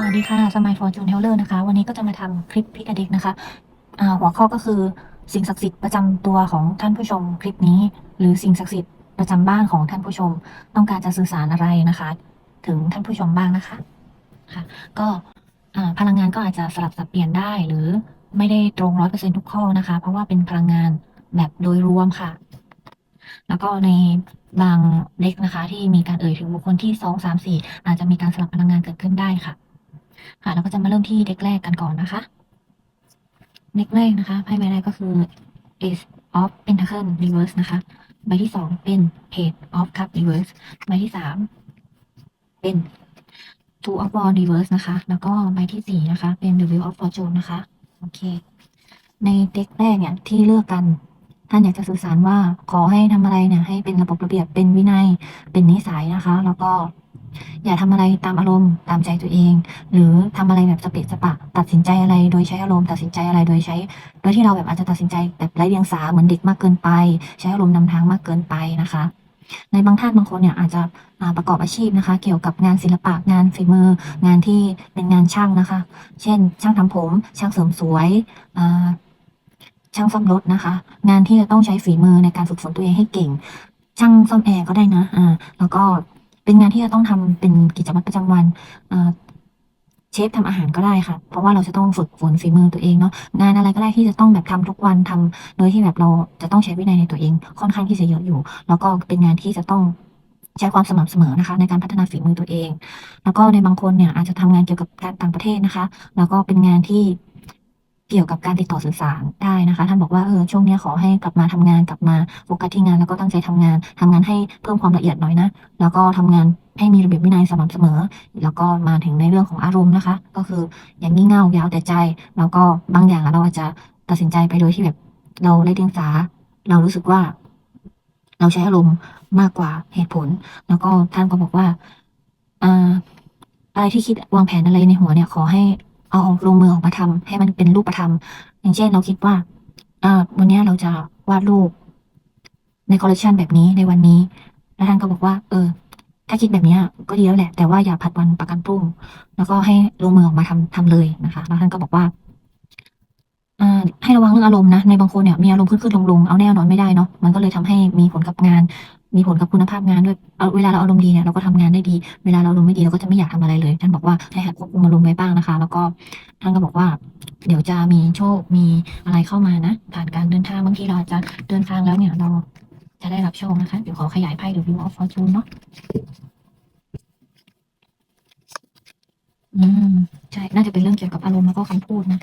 สวัสดีค่ะ สมัยฟอร์จูนเทเลอร์นะคะ วันนี้ก็จะมาทำคลิปพิกเด็กนะคะหัวข้อก็คือสิ่งศักดิ์สิทธิ์ประจำตัวของท่านผู้ชมคลิปนี้ หรือสิ่งศักดิ์สิทธิ์ประจำบ้านของท่านผู้ชม ต้องการจะสื่อสารอะไรนะคะ ถึงท่านผู้ชมบ้างนะคะ ค่ะ ก็พลังงานก็อาจจะสลับสับเปลี่ยนได้หรือไม่ได้ตรงร้อยเปอร์เซ็นทุกข้อนะคะ เพราะว่าเป็นพลังงานแบบโดยรวมค่ะ แล้วก็ในบางเด็กนะคะ ที่มีการเอ่ยถึงบุคคลที่สองสามสี่อาจจะมีการสลับพลังงานเกิดขึ้นได้ค่ะ ค่ะ เราก็จะมาเริ่มที่เด็กแรกกันก่อนนะคะเด็กแรกนะคะไพ่ใบแรกก็คือ Ace of Pentacle Reverse นะคะ ใบที่สองเป็น Page of Cup Reverse ใบที่สามเป็น Two of Wands Reverse นะคะ แล้วก็ใบที่สี่นะคะ เป็น The Wheel of Fortune นะคะ โอเค ในเด็กแรกเนี่ยที่เลือกกันท่านอยากจะสื่อสารว่าขอให้ทำอะไรเนี่ยให้เป็นระบบระเบียบเป็นวินัยเป็นนิสัยนะคะ แล้วก็ อย่าทำอะไรตามอารมณ์ตามใจตัวเอง หรือทำอะไรแบบสเปะสปะ ตัดสินใจอะไรโดยใช้อารมณ์ตัดสินใจอะไรโดยใช้ โดยที่เราแบบอาจจะตัดสินใจแบบไร้เดียงสาเหมือนเด็กมากเกินไป ใช้อารมณ์นำทางมากเกินไปนะคะ ในบางท่านบางคนเนี่ยอาจจะประกอบอาชีพนะคะ เกี่ยวกับงานศิลปะงานฝีมือ งานที่เป็นงานช่างนะคะ เช่น ช่างทำผม ช่างเสริมสวยช่างซ่อมรถนะคะ งานที่จะต้องใช้ฝีมือในการฝึกฝนตัวเองให้เก่ง ช่างซ่อมแอร์ก็ได้นะอ่าแล้วก็ เป็นงานที่จะต้องทำเป็นกิจวัตรประจำวันเชฟทำอาหารก็ได้ค่ะ เพราะว่าเราจะต้องฝึกฝนฝีมือตัวเองเนาะงานอะไรก็ได้ที่จะต้องแบบทำทุกวันทำโดยที่แบบเราจะต้องใช้วินัยในตัวเอง ค่อนข้างที่จะเยอะอยู่ แล้วก็เป็นงานที่จะต้องใช้ความสม่ำเสมอนะคะ ในการพัฒนาฝีมือตัวเอง แล้วก็ในบางคนเนี่ยอาจจะทำงานเกี่ยวกับการต่างประเทศนะคะ แล้วก็เป็นงานที่ เกี่ยวกับการติดต่อสื่อสารได้นะคะ ท่านบอกว่าเออช่วงนี้ขอให้กลับมาทำงานกลับมาโฟกัสที่งานแล้วก็ตั้งใจทำงานทำงานให้เพิ่มความละเอียดหน่อยนะ แล้วก็ทำงานให้มีระเบียบวินัยสม่ำเสมอ แล้วก็มาถึงในเรื่องของอารมณ์นะคะ ก็คืออย่างงี่เง่ายาวแต่ใจ แล้วก็บางอย่างเราอาจจะตัดสินใจไปโดยที่แบบเราไร้เดียงสา เรารู้สึกว่า เราใช้อารมณ์มากกว่าเหตุผล แล้วก็ท่านก็บอกว่าอ่าอะไรที่คิดวางแผนอะไรในหัวเนี่ยขอให้ เอาลงมือออกมาทำให้มันเป็นรูปธรรม อย่างเช่นเราคิดว่าอ่าวันนี้เราจะวาดรูป ในคอลเลคชันแบบนี้ในวันนี้ แล้วท่านก็บอกว่า เออ ถ้าคิดแบบนี้ก็ดีแล้วแหละ แต่ว่าอย่าผัดวันประกันพรุ่ง แล้วก็ให้ลงมือออกมาทำทำเลยนะคะ แล้วท่านก็บอกว่าให้ระวังเรื่องอารมณ์นะในบางคนเนี่ยมีอารมณ์ขึ้นขึ้นลงลงเอาแน่นอนไม่ได้เนาะมันก็เลยทำให้มีผลกับงาน มีผลกับคุณภาพงานด้วยเอาเวลาเราอารมณ์ดีเนี่ยเราก็ทำงานได้ดี เวลาเราอารมณ์ไม่ดีเราก็จะไม่อยากทำอะไรเลย ท่านบอกว่าให้หัดควบคุมอารมณ์ไว้บ้างนะคะ แล้วก็ท่านก็บอกว่า เดี๋ยวจะมีโชค มีอะไรเข้ามานะ ผ่านการเดินทางบางทีเราจะเดินทางแล้วเนี่ยเราจะได้รับโชคนะคะ เดี๋ยวขอขยายไพ่ดู View of Fortune เนาะอืมใช่ น่าจะเป็นเรื่องเกี่ยวกับอารมณ์แล้วก็คำพูดนะ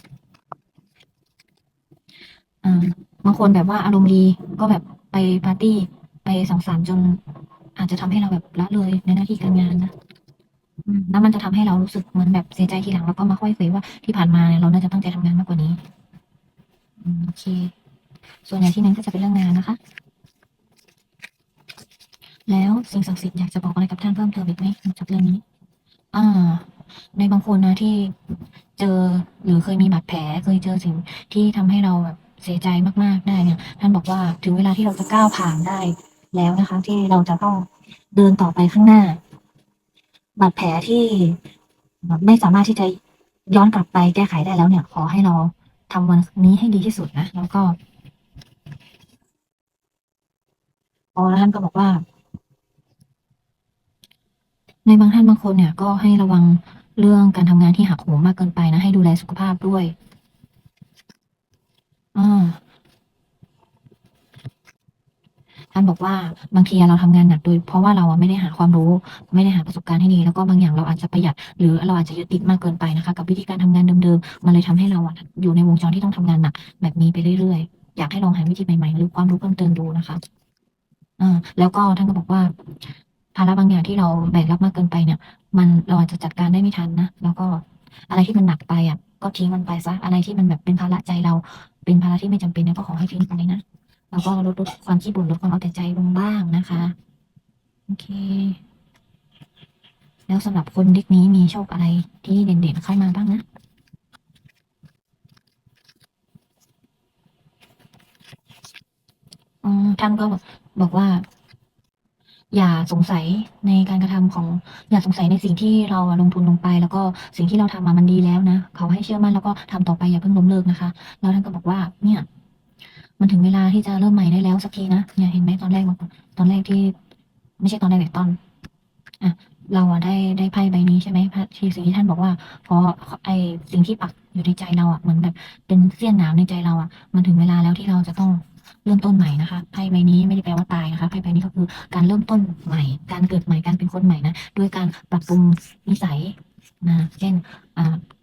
อ่าบางคนแบบว่าอารมณ์ดีก็แบบไปปาร์ตี้ ไปสังสรรค์จน อาจจะทำให้เราแบบละเลยในหน้าที่การงานนะแล้วมันจะทำให้เรารู้สึกเหมือนแบบเสียใจทีหลังแล้วก็มาค่อยเฟยว่าที่ผ่านมาเนี่ยเราน่าจะตั้งใจทำงานมากกว่านี้โอเค ส่วนใหญ่ที่นั้นก็จะเป็นเรื่องงานนะคะ แล้วสิ่งศักดิ์สิทธิ์อยากจะบอกอะไรกับท่านเพิ่มเติมอีกไหมจากเรื่องนี้ อ่า ในบางคนนะที่เจอหรือเคยมีบาดแผล เคยเจอสิ่งที่ทำให้เราแบบเสียใจมากๆได้เนี่ย ท่านบอกว่าถึงเวลาที่เราจะก้าวผ่านได้ แล้วนะคะ ที่เราจะต้องเดินต่อไปข้างหน้า บาดแผลที่ไม่สามารถที่จะย้อนกลับไปแก้ไขได้แล้วเนี่ย ขอให้เราทำวันนี้ให้ดีที่สุดนะแล้วก็อ๋อแล้วท่านก็บอกว่า ในบางท่านบางคนเนี่ย ก็ให้ระวังเรื่องการทำงานที่หักโหมมากเกินไปนะ ให้ดูแลสุขภาพด้วยอ่า ท่านบอกว่าบางทีเราทำงานหนักโดย เพราะว่าเราไม่ได้หาความรู้ ไม่ได้หาประสบการณ์ให้ดี แล้วก็บางอย่างเราอาจจะประหยัด หรือเราอาจจะยึดติดมากเกินไปนะคะ กับวิธีการทำงานเดิมๆมันเลยทำให้เราอยู่ในวงจรที่ต้องทำงานหนักแบบนี้ไปเรื่อยๆ อยากให้ลองหาวิธีใหม่ๆ หรือความรู้เพิ่มเติมดูนะคะอ่าแล้วก็ท่านก็บอกว่าภาระบางอย่างที่เราแบกรับมากเกินไปเนี่ย มันเราอาจจะจัดการได้ไม่ทันนะแล้วก็อะไรที่มันหนักไปอะก็ทิ้งมันไปซะอะไรที่มันแบบเป็นภาระใจเราเป็นภาระที่ไม่จำเป็นเนี่ยก็ขอให้ทิ้งไปนะ แล้วก็ลดลดความขี้บ่นลดความเอาแต่ใจลงบ้างนะคะ โอเค แล้วสำหรับคนเด็กนี้มีโชคอะไรที่เด่นๆเข้ามาบ้างนะท่านก็บอกว่า อย่าสงสัยในการกระทำของอย่าสงสัยในสิ่งที่เราลงทุนลงไป แล้วก็สิ่งที่เราทำมามันดีแล้วนะเขาให้เชื่อมั่นแล้วก็ทำต่อไปอย่าเพิ่งล้มเลิกนะคะ แล้วท่านก็บอกว่าเนี่ย มันถึงเวลาที่จะเริ่มใหม่ได้แล้วสักทีนะเนี่ยเห็นไหมตอนแรกมันตอนแรกที่ ไม่ใช่ตอนแรกแต่ตอนอะเราอะได้ได้ไพ่ใบนี้ใช่ไหมพระที่สิ่งที่ท่านบอกว่าพอไอสิ่งที่ปักอยู่ในใจเราอะเหมือนแบบเป็นเสี้ยนหนามในใจเราอะมันถึงเวลาแล้วที่เราจะต้องเริ่มต้นใหม่นะคะไพ่ใบนี้ไม่ได้แปลว่าตายนะคะไพ่ใบนี้ก็คือการเริ่มต้นใหม่ การเกิดใหม่การเป็นคนใหม่นะด้วยการปรับปรุงนิสัย นะเช่น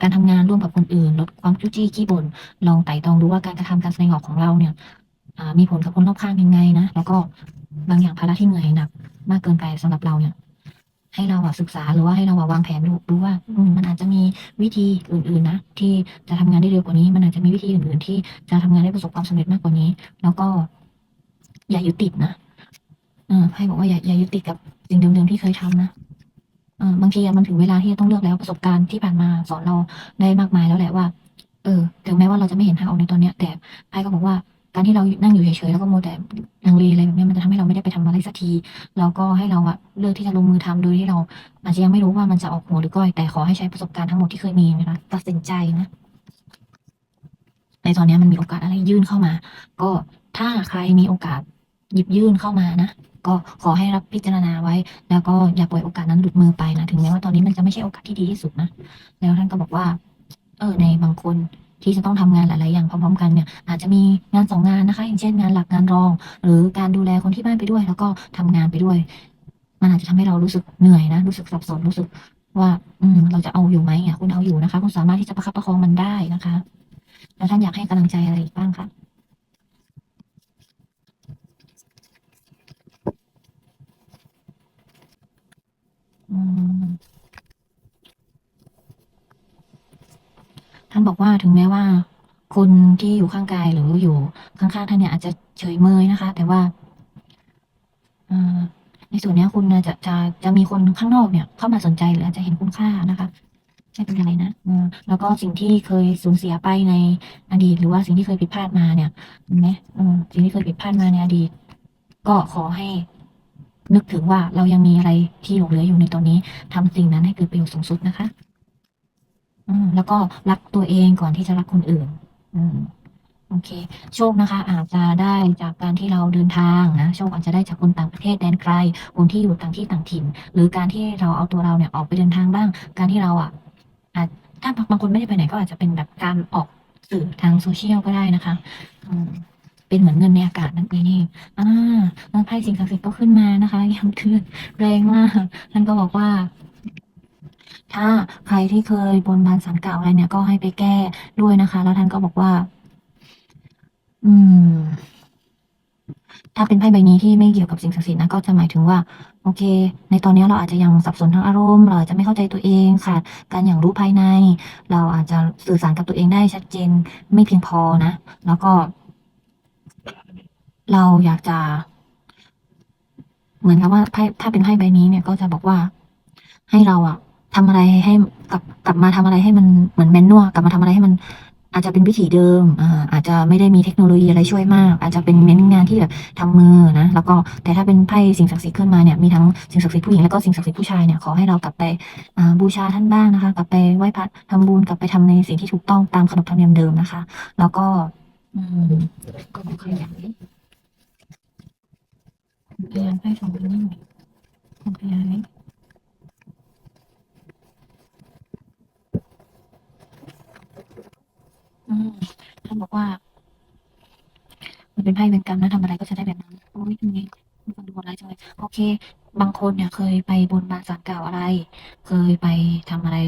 การทำงานร่วมกับคนอื่น ลดความจู้จี้ขี้บ่นลองไต่ตองดูว่าการกระทำการแสดงออกของเราเนี่ยมีผลกับคนรอบข้างยังไงนะแล้วก็บางอย่างภาระที่เหนื่อยหนัก มากเกินไปสำหรับเราเนี่ยให้เราศึกษาหรือว่าให้เราวางแผนดูดูว่ามันอาจจะมีวิธีอื่น ๆ นะ ที่จะทำงานได้เร็วกว่านี้ มันอาจจะมีวิธีอื่น ๆ ที่จะทำงานได้ประสบความสำเร็จมากกว่านี้ แล้วก็อย่ายึดติดนะให้บอกว่าอย่าอย่ายึดติดกับสิ่งเดิมๆที่เคยทำนะ บางทีมันถึงเวลาที่จะต้องเลือกแล้วประสบการณ์ที่ผ่านมาสอนเราได้มากมายแล้วแหละว่า เออถึงแม้ว่าเราจะไม่เห็นทางออกในตอนเนี้ย แต่ไพ่ก็บอกว่าการที่เรานั่งอยู่เฉยๆแล้วก็โมแต่ลังเลอะไรแบบนี้มันจะทำให้เราไม่ได้ไปทำอะไรสักทีแล้วก็ให้เราอะเลือกที่จะลงมือทำโดยที่เรา อาจจะยังไม่รู้ว่ามันจะออกหัวหรือก้อยแต่ขอให้ใช้ประสบการณ์ทั้งหมดที่เคยมีนะคะตัดสินใจนะในตอนนี้มันมีโอกาสอะไรยื่นเข้ามา ก็ถ้าใครมีโอกาสหยิบยื่นเข้ามานะ ก็ขอให้รับพิจารณาไว้ แล้วก็อย่าปล่อยโอกาสนั้นหลุดมือไปนะถึงแม้ว่าตอนนี้มันจะไม่ใช่โอกาสที่ดีที่สุดนะแล้วท่านก็บอกว่า เออในบางคนที่จะต้องทำงานหลาย ๆ อย่างพร้อม ๆ กันเนี่ยอาจจะมีงานสองงานนะคะ อย่างเช่นงานหลักงานรอง หรือการดูแลคนที่บ้านไปด้วย แล้วก็ทำงานไปด้วย มันอาจจะทำให้เรารู้สึกเหนื่อยนะ รู้สึกสับสนรู้สึกว่า อืม เราจะเอาอยู่ไหมอะคุณเอาอยู่นะคะ คุณสามารถที่จะประคับประคองมันได้นะคะ แล้วท่านอยากให้กำลังใจอะไรอีกบ้างคะ อืม ท่านบอกว่าถึงแม้ว่าคนที่อยู่ข้างกายหรืออยู่ข้างๆท่านเนี่ยอาจจะเฉยเมยนะคะ แต่ว่าอในส่วนนี้คุณจะจะจะมีคนข้างนอกเนี่ย เข้ามาสนใจหรืออาจจะเห็นคุณค่านะคะไม่เป็นไรนะแล้วก็สิ่งที่เคยสูญเสียไปในอดีต หรือว่าสิ่งที่เคยผิดพลาดมาเนี่ยเห็นไหมสิ่งที่เคยผิดพลาดมาในอดีต ก็ขอให้นึกถึงว่าเรายังมีอะไรที่หลงเหลืออยู่ในตอนนี้ทำสิ่งนั้นให้เกิดประโยชน์สูงสุดนะคะ อืมแล้วก็รักตัวเองก่อนที่จะรักคนอื่น อืมโอเค โชคนะคะ อาจจะได้จากการที่เราเดินทางนะโชคอาจจะได้จากคนต่างประเทศแดนไกล คนที่อยู่ต่างที่ต่างถิ่น หรือการที่เราเอาตัวเราเนี่ยออกไปเดินทางบ้าง การที่เราอะอาจถ้าบางคนไม่ได้ไปไหนก็อาจจะเป็นแบบการออกสื่อทางโซเชียลก็ได้นะคะอืมเป็นเหมือนเงินในอากาศนั่นเองอ่าแล้วไพ่สิ่งศักดิ์สิทธิ์ก็ขึ้นมานะคะย้ำเตือนแรงมากท่านก็บอกว่า ถ้าใครที่เคยบนบานสารกล่าวอะไรเนี่ยก็ให้ไปแก้ด้วยนะคะ แล้วท่านก็บอกว่า อืม ถ้าเป็นไพ่ใบนี้ที่ไม่เกี่ยวกับสิ่งศักดิ์สิทธิ์นะก็จะหมายถึงว่า โอเค ในตอนนี้เราอาจจะยังสับสนทางอารมณ์เราอาจจะไม่เข้าใจตัวเองค่ะการอย่างรู้ภายใน เราอาจจะสื่อสารกับตัวเองได้ชัดเจนไม่เพียงพอนะแล้วก็ เราอยากจะเหมือนกับว่าไพ่ถ้าเป็นไพ่ใบนี้เนี่ยก็จะบอกว่า ให้เราอะ ทำอะไรให้กลับกลับมาทำอะไรให้มันเหมือนแมนนวลกลับมาทำอะไรให้มัน อาจจะเป็นวิถีเดิมอ่าอาจจะไม่ได้มีเทคโนโลยีอะไรช่วยมาก อาจจะเป็นเน้นงานที่แบบทำมือนะแล้วก็แต่ถ้าเป็นไพ่สิ่งศักดิ์สิทธิ์ขึ้นมาเนี่ยมีทั้งสิ่งศักดิ์สิทธิ์ผู้หญิงแล้วก็สิ่งศักดิ์สิทธิ์ผู้ชายเนี่ยขอให้เรากลับไปบูชาท่านบ้างนะคะ กลับไปไหว้พระทำบุญกลับไปทำในสิ่งที่ถูกต้องตามขนบธรรมเนียมเดิมนะคะ แล้วก็อืมก็ขยันขยันไพ่สองใบนี้หน่อยขยาย อืมท่านบอกว่า มันเป็นไพ่เป็นกรรมนะทำอะไรก็จะได้แบบนั้นโอ้ยทำไงมีคนดูอะไรายจังเลยโอเค บางคนเนี่ย เคยไปบนบานสารกล่าวอะไร เคยไปทำอะไร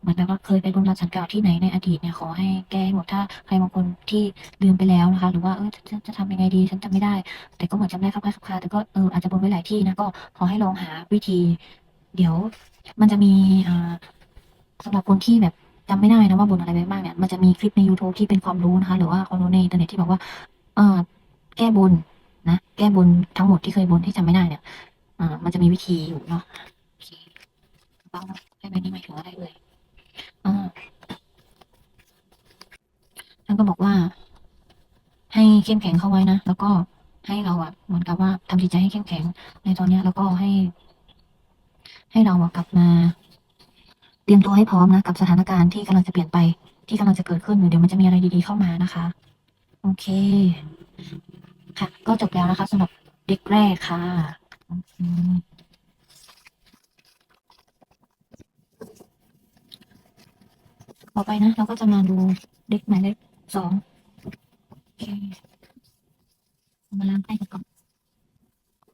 เหมือนแบบว่าเคยไปบนบานสารกล่าวที่ไหนในอดีตเนี่ยขอให้แก้ให้หมดถ้าใครบางคนที่ลืมไปแล้วนะคะ หรือว่าเออจะจะทำยังไงดีฉันจำไม่ได้ แต่ก็เหมือนจำได้ครับคล้ายๆคาแต่ก็เอออาจจะบนไว้หลายที่นะก็ขอให้ลองหาวิธี เดี๋ยวมันจะมีอ่าสำหรับคนที่แบบ จำไม่ได้นะว่าบนอะไรไปบ้างเนี่ย มันจะมีคลิปใน YouTube ที่เป็นความรู้นะคะ หรือว่าความรู้ในอินเทอร์เน็ตที่บอกว่า เออแก้บนนะ แก้บนทั้งหมดที่เคยบนที่จำไม่ได้เนี่ยอ่ามันจะมีวิธีอยู่เนาะโอเคต้องให้ใบนี้หมายถึงอะไรเลยอ่าท่านก็บอกว่า ให้เข้มแข็งเข้าไว้นะ แล้วก็ให้เราอะเหมือนกับว่าทำจิตใจให้เข้มแข็งในตอนเนี้ย แล้วก็ให้ ให้เราอะกลับมา รียมตัวให้พร้อมนะกับสถานการณ์ที่กำลังจะเปลี่ยนไป ที่กำลังจะเกิดขึ้นเดี๋ยวมันจะมีอะไรดีๆเข้ามานะคะ โอเค ค่ะ ก็จบแล้วนะคะสำหรับเด็กแรกค่ะต่อไปนะเราก็จะมาดูเด็กหมายเลขสองโอเคมาล้างไพ่กันก่อน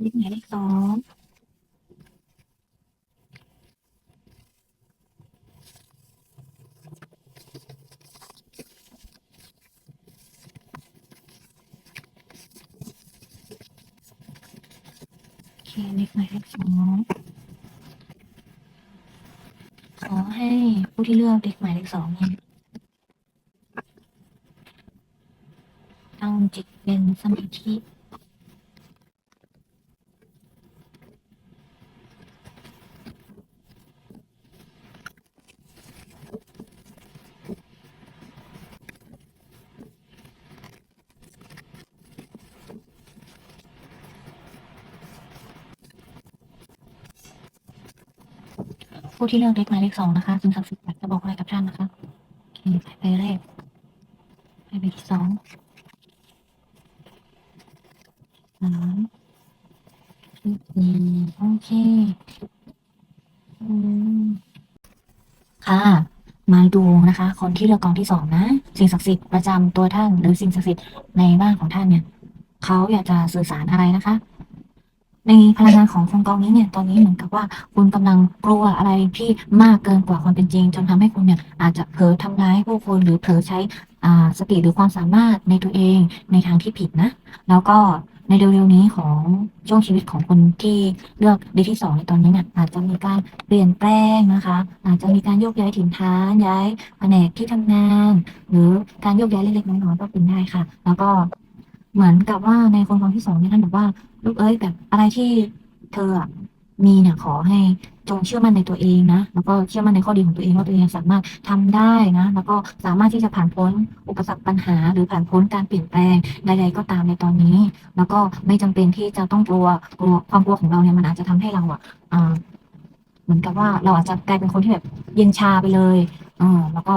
เด็กหมายเลขสอง โอเคเด็กหมายเลขสองขอให้ผู้ที่เลือกเด็กหมายเลขสองเนี่ยตั้งจิตเป็นสมาธิ ผู้ที่เลือกเลขหมายเลขสองนะคะสิ่งศักดิ์สิทธิ์อยากจะบอกอะไรกับท่านนะคะโอเคไปแรกไปใบที่สองสามสี่โอเคอค่ะ มาดูนะคะ คนที่เลือกกองที่สองนะ สิ่งศักดิ์สิทธิ์ประจำตัวท่าน หรือสิ่งศักดิ์สิทธิ์ในบ้านของท่านเนี่ย เขาอยากจะสื่อสารอะไรนะคะ ในพลังงานของคนกองนี้เนี่ยตอนนี้เหมือนกับว่าคุณกำลังกลัวอะไรที่มากเกินกว่าความเป็นจริง จนทำให้คุณเนี่ยอาจจะเผลอทำร้ายผู้คนหรือเผลอใช้อ่าสติหรือความสามารถในตัวเองในทางที่ผิดนะ แล้วก็ในเร็วๆนี้ของช่วงชีวิตของคนที่เลือกดีที่สองในตอนนี้เนี่ยอาจจะมีการเปลี่ยนแปลงนะคะ อาจจะมีการโยกย้ายถิ่นฐานย้ายแผนกที่ทำงาน หรือการโยกย้ายเล็กๆน้อยๆก็เป็นได้ค่ะ แล้วก็ เหมือนกับว่าในคนกองที่สองเนี่ยท่านบอกว่า ลูกเอ้ยแบบอะไรที่เธออะมีเนี่ยขอให้จงเชื่อมั่นในตัวเองนะแล้วก็เชื่อมั่นในข้อดีของตัวเองว่าตัวเองสามารถทำได้นะแล้วก็สามารถที่จะผ่านพ้นอุปสรรคปัญหา หรือผ่านพ้นการเปลี่ยนแปลงใดๆก็ตามในตอนนี้ แล้วก็ไม่จำเป็นที่จะต้องกลัวกลัวความกลัวของเราเนี่ยมันอาจจะทำให้เราอะเหมือนกับว่าเราอาจจะกลายเป็นคนที่แบบเย็นชาไปเลยเออแล้วก็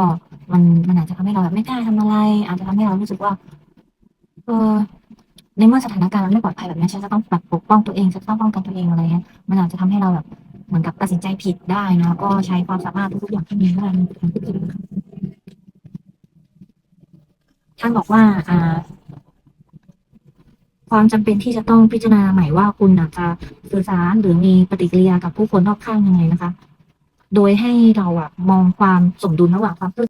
มันมันอาจจะทำให้เราแบบไม่กล้าทำอะไร อาจจะทำให้เรารู้สึกว่า เออในเมื่อสถานการณ์มันไม่ปลอดภัยแบบนี้ฉันจะต้องแบบปกป้องตัวเองฉันจะต้องป้องกันตัวเองอะไรเงี้ยมันอาจจะทำให้เราแบบเหมือนกับตัดสินใจผิดได้นะก็ใช้ความสามารถทุกๆอย่างที่มีเมื่อในการที่ผิดท่านบอกว่าอ่า ความจำเป็นที่จะต้องพิจารณาใหม่ว่าคุณน่ะจะสื่อสารหรือมีปฏิกิริยากับผู้คนรอบข้างยังไงนะคะ โดยให้เราอะมองความสมดุลระหว่างความซื่อ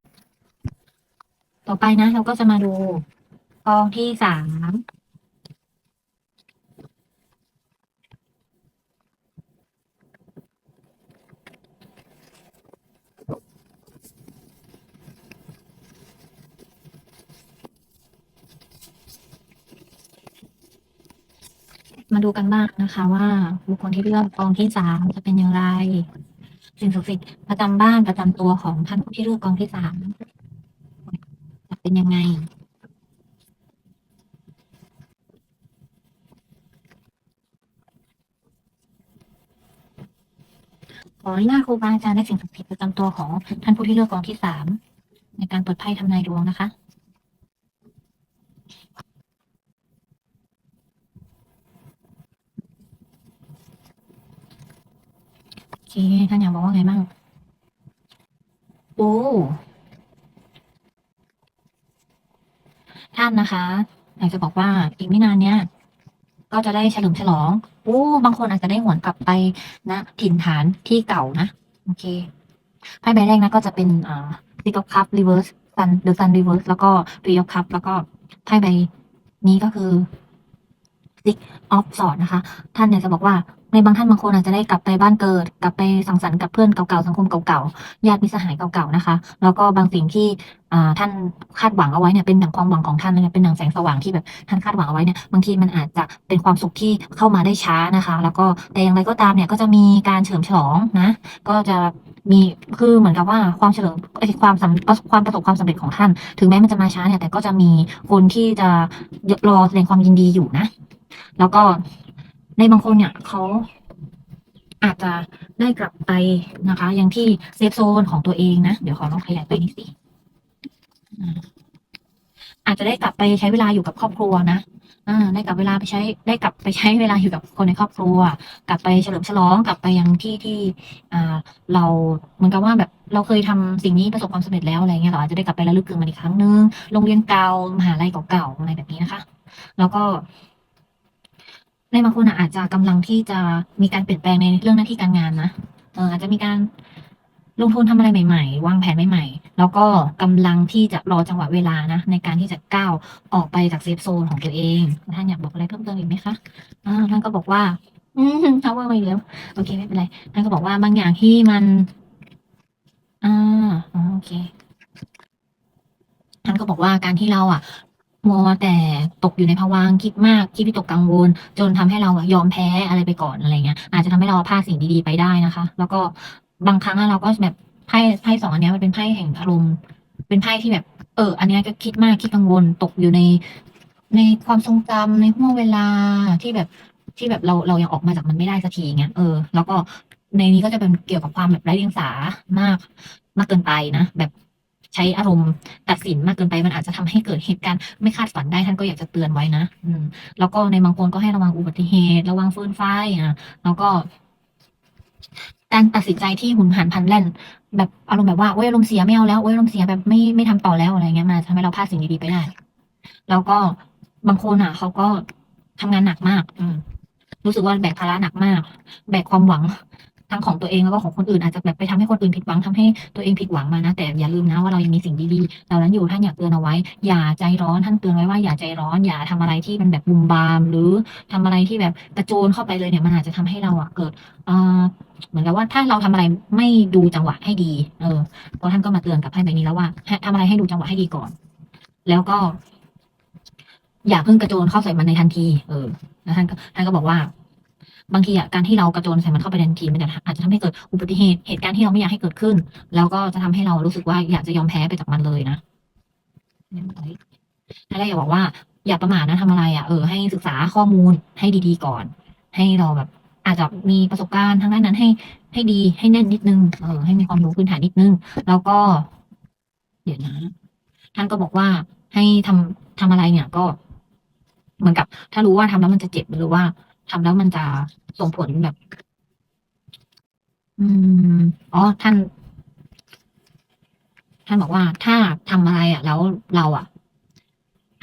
ต่อไปนะ เราก็จะมาดู องที่สามมาดูกันบ้างนะคะ ว่าบุคคลที่เลือกกองที่สามจะเป็นอย่างไรสิ่งศักดิ์สิทธิ์ประจำบ้านประจำตัวของท่านผู้ที่เลือกกองที่สามจะเป็นยังไง ข ออนุญาตครูบาอาจารย์และสิ่งศักดิ์สิทธิ์ประจำตัวของท่านผู้ที่เลือกกองที่สามในการเปิดไพ่ทำนายดวงนะคะ โอเค ท่านอยากบอกว่าไงบ้างโอ้ท่านนะคะอยากจะบอกว่าอีกไม่นานเนี้ย ก็จะได้เฉลิมฉลองโอ้บางคนอาจจะได้หวนกลับไปนะถิ่นฐานที่เก่านะ โอเคไพ่ใบแรกนะก็จะเป็นอ่า Six of Cups Reverse Sun The Sun Reverse แล้วก็ตีออฟคัพแล้วก็ไพ่ใบนี้ก็คือซิกออฟสอดนะคะ ท่านเนี่ยจะบอกว่า ในบางท่านบางคนอาจจะได้กลับไปบ้านเกิด กลับไปสังสรรค์กับเพื่อนเก่าๆสังคมเก่าๆญาติมิตรสหายเก่าๆนะคะ แล้วก็บางสิ่งที่ท่านคาดหวังเอาไว้เนี่ยเป็นดังความหวังของท่านเลยเป็นดังแสงสว่างที่แบบท่านคาดหวังเอาไว้เนี่ยบางทีมันอาจจะเป็นความสุขที่เข้ามาได้ช้านะคะ แล้วก็แต่อย่างไรก็ตามเนี่ยก็จะมีการเฉลิมฉลองนะ ก็จะมีคือเหมือนกับว่าความเฉลิมเอ้ยความสำประสความประสบความสำเร็จของท่าน ถึงแม้มันจะมาช้าเนี่ยแต่ก็จะมีคนที่จะรอแสดงความยินดีอยู่นะ แล้วก็ ในบางคนเนี่ยเขาอาจจะได้กลับไปนะคะ ยังที่เซฟโซนของตัวเองนะ เดี๋ยวขอลองขยายไปนิดสิอาจจะได้กลับไปใช้เวลาอยู่กับครอบครัวนะอได้กลับเวลาไปใช้ ได้กลับไปใช้เวลาอยู่กับคนในครอบครัว กลับไปเฉลิมฉลอง กลับไปยังที่ที่อเราเหมือนกับว่าแบบเราเคยทำสิ่งนี้ประสบความสำเร็จแล้วอะไรเงี้ยเราอาจจะได้กลับไประลึกถึงมันอีกครั้งนึงโรงเรียนเก่ามหาลัยเก่าๆอะไรแบบนี้นะคะ แล้วก็ ในบางคนอาจจะกำลังที่จะมีการเปลี่ยนแปลงในเรื่องหน้าที่การงานนะเอออาจจะมีการลงทุนทำอะไรใหม่ ๆ วางแผนใหม่ ๆ แล้วก็กำลังที่จะรอจังหวะเวลานะ ในการที่จะก้าวออกไปจากเซฟโซนของตัวเอง ท่านอยากบอกอะไรเพิ่มเติมอีกไหมคะอ่าท่านก็บอกว่า อืมทาวเวอร์มาอีกแล้วโอเคไม่เป็นไรท่านก็บอกว่าบางอย่างที่มันอ่าอ๋อโอเคท่านก็บอกว่าการที่เราอะ มัวแต่ตกอยู่ในภวังค์คิดมากคิดวิตกกังวล จนทำให้เรายอมแพ้อะไรไปก่อนอะไรเงี้ยอาจจะทำให้เราพลาดสิ่งดีๆไปได้นะคะ แล้วก็บางครั้งเราก็แบบไพ่ไพ่สองอันนี้มันเป็นไพ่แห่งอารมณ์เป็นไพ่ที่แบบ เออ อันนี้ก็คิดมากคิดกังวลตกอยู่ใน ในความทรงจำในห่วงเวลาที่แบบที่แบบเราเรายังออกมาจากมันไม่ได้สักทีเงี้ยเออแล้วก็ในนี้ก็จะเป็นเกี่ยวกับความแบบไร้เดียงสามากมากเกินไปนะแบบ ใช้อารมณ์ตัดสินมากเกินไปมันอาจจะทำให้เกิดเหตุการณ์ไม่คาดฝันได้ท่านก็อยากจะเตือนไว้นะอืมแล้วก็ในบางคนก็ให้ระวังอุบัติเหตุ ระวังฟืนไฟอะแล้วก็การตัดสินใจที่หุนหันพันแล่น แบบอารมณ์แบบว่าโอ้ยอารมณ์เสียไม่เอาแล้วโอ้ยอารมณ์เสียแบบไม่ไม่ทำต่อแล้วอะไรเงี้ยมันทำให้เราพลาดสิ่งดีๆไปได้ แล้วก็บางคนอะเขาก็ทำงานหนักมาก อืมรู้สึกว่าแบกภาระหนักมาก แบกความหวัง ทั้งของตัวเองแล้วก็ของคนอื่นอาจจะแบบไปทำให้คนอื่นผิดหวังทำให้ตัวเองผิดหวังมานะแต่อย่าลืมนะว่าเรายังมีสิ่งดีๆเหล่านั้นอยู่ท่านอยากเตือนเอาไว้ อย่าใจร้อนท่านเตือนไว้ว่าอย่าใจร้อนอย่าทำอะไรที่มันแบบบุมบาม หรือทำอะไรที่แบบกระโจนเข้าไปเลยเนี่ยมันอาจจะทำให้เราอะเกิดเอ่อเหมือนกับว่าถ้าเราทำอะไรไม่ดูจังหวะให้ดี เออเพราะท่านก็มาเตือนกับไพ่ใบนี้แล้วว่าให้ทำอะไรให้ดูจังหวะให้ดีก่อน แล้วก็ อย่าเพิ่งกระโจนเข้าใส่มันในทันที เออแล้วท่านก็ท่านก็บอกว่า บางทีอะการที่เรากระโจนใส่มันเข้าไปในทันทีมันอาจจะทำให้เกิดอุบัติเหตุเหตุการณ์ที่เราไม่อยากให้เกิดขึ้น แล้วก็จะทำให้เรารู้สึกว่าอยากจะยอมแพ้ไปจากมันเลยนะท่านก็อยากบอกว่า อย่าประมาทนะทำอะไรอะเออให้ศึกษาข้อมูลให้ดีๆก่อน ให้เราแบบ อาจจะมีประสบการณ์ทางด้านนั้นให้ให้ดีให้แน่นนิดนึงเออให้มีความรู้พื้นฐานนิดนึง แล้วก็ เดี๋ยวนะท่านก็บอกว่าให้ทำทำอะไรเนี่ยก็ เหมือนกับ ถ้ารู้ว่าทำแล้วมันจะเจ็บหรือว่า ทำแล้วมันจะส่งผลแบบ อืมอ๋อท่าน ท่านบอกว่าถ้าทำอะไรอะ แล้วเราอะ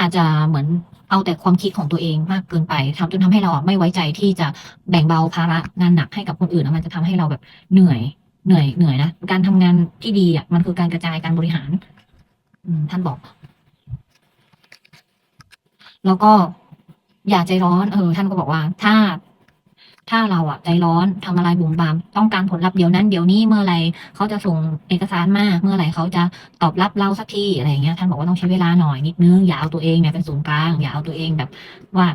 อาจจะเหมือนเอาแต่ความคิดของตัวเองมากเกินไปทำจนทำให้เราอะไม่ไว้ใจที่จะแบ่งเบาภาระงานหนักให้กับคนอื่นแล้วมันจะทำให้เราแบบเหนื่อยเหนื่อยเหนื่อยนะการทำงานที่ดีอะมันคือการกระจายการบริหาร อืมท่านบอก แล้วก็ อย่าใจร้อน เออ ท่านก็บอกว่า ถ้า ถ้าเราอะใจร้อนทำอะไรบุ่มบาม ต้องการผลลัพธ์เดี๋ยวนั้นเดี๋ยวนี้เมื่อไรเขาจะส่งเอกสารมาเมื่อไรเขาจะตอบรับเราสักทีอะไรอย่างเงี้ยท่านบอกว่าต้องใช้เวลาหน่อยนิดนึงอย่าเอาตัวเองเนี่ยเป็นศูนย์กลางอย่าเอาตัวเองแบบว่า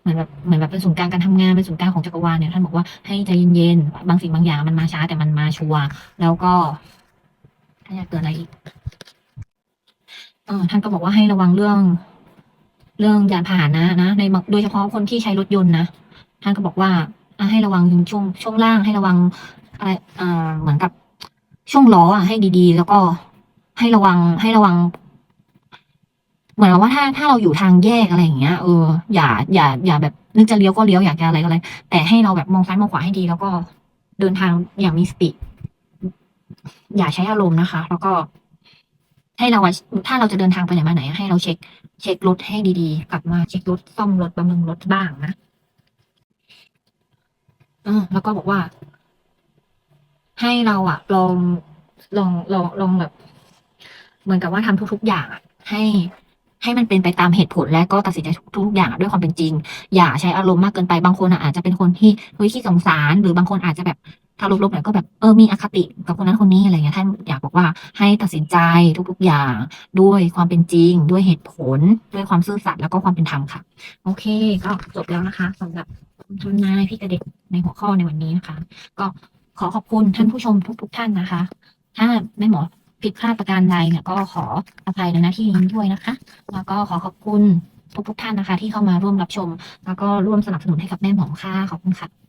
เหมือนแบบเหมือนแบบเป็นศูนย์กลางการทำงานเป็นศูนย์กลางของจักรวาลเนี่ยท่านบอกว่าให้ใจเย็นๆบางสิ่งบางอย่างมันมาช้าแต่มันมาชัวร์แล้วก็ท่านอยากเตือนอะไรอีกเออท่านก็บอกว่าให้ระวังเรื่อง เรื่องยานพาหนะนะในโดยเฉพาะคนที่ใช้รถยนต์นะท่านก็บอกว่าให้ระวังช่วงช่วงล่างให้ระวังอะไรเหมือนกับช่วงล้ออะให้ดีๆ แล้วก็ให้ระวังให้ระวัง เหมือนกับว่าถ้าถ้าเราอยู่ทางแยกอะไรอย่างเงี้ยเอออย่าอย่าอย่าแบบนึกจะเลี้ยวก็เลี้ยวอยากจะอะไรก็อะไรแต่ให้เราแบบมองซ้ายมองขวาให้ดี แล้วก็เดินทางอย่างมีสติ อย่าใช้อารมณ์นะคะ แล้วก็ให้เราถ้าเราจะเดินทางไปไหนมาไหน ให้เราเช็ค เช็ครถให้ดีๆ กลับมาเช็ครถซ่อมรถบำรุงรถบ้างนะเออแล้วก็บอกว่า ให้เราอะลองลองลองลองแบบ เหมือนกับว่าทำทุก ๆ อย่างอะให้ให้มันเป็นไปตามเหตุผลและก็ตัดสินใจทุกๆอย่างด้วยความเป็นจริง อย่าใช้อารมณ์มากเกินไปบางคนอะอาจจะเป็นคนที่เฮ้ยขี้สงสาร หรือบางคนอาจจะแบบ ถ้าลบๆหน่อยก็แบบเออมีอคติกับคนนั้นคนนี้อะไรเงี้ยท่านอยากบอกว่าให้ตัดสินใจทุกๆอย่างด้วยความเป็นจริง ด้วยเหตุผล ด้วยความซื่อสัตย์แล้วก็ความเป็นธรรมค่ะ โอเค ก็จบแล้วนะคะสำหรับทำนายพี่กระเด็กในหัวข้อในวันนี้นะคะ ก็ขอขอบคุณท่านผู้ชมทุก ๆ ท่านนะคะ ถ้าแม่หมอผิดพลาดประการใดเนี่ยก็ขออภัยในหน้าที่นี้ด้วยนะคะ แล้วก็ขอขอบคุณทุกๆท่านนะคะ ที่เข้ามาร่วมรับชม แล้วก็ร่วมสนับสนุนให้กับแม่หมอค่ะขอบคุณค่ะ